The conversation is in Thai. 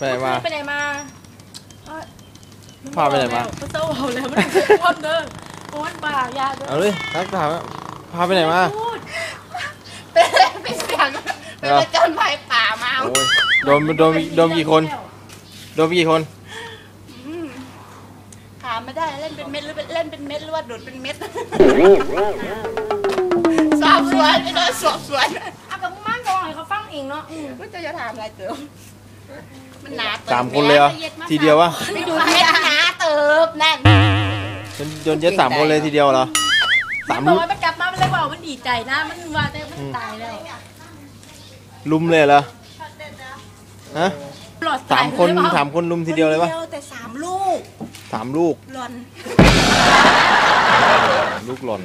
ไปไหนมาไปไหนมาเอ้ยพาไปไหนมาเศร้าเอาแล้วมันพอดเด้อโอ้ยป่ายาเด้อเอาเลยทักถามว่าพาไปไหนมาพูดเป็นเป็นเสียงเป็นประจนภัยป่ามาโอ้ยโดนโดนโดนกี่คน โดนกี่คนอืมถามไม่ได้เล่นเป็นเม็ดหรือเป็นเล่นเป็นเม็ดหรือว่าดูดเป็นเม็ดสอบสวนไม่โดนสอบสวนเอากับมึงมั่งก่อนให้เขาฟังเองเนาะอืมก็จะจะถามอะไรเติม มันหนาเติบสามคนเลยเหรอทีเดียววะไปดูเม็ดหนาเติบนั่นโดนโดนเย็ดสามคนเลยทีเดียวเหรอสามบอลุกมว่ามันกลับมามันเลยบอกมันดีใจนะ มันว่าแต่มันตายแล้วลุมเลยเหรอฮะหลอดสามคนสามคนลุมทีเดียวเลยวะแต่สามลูกสามลูกหล่อนลูกหล่น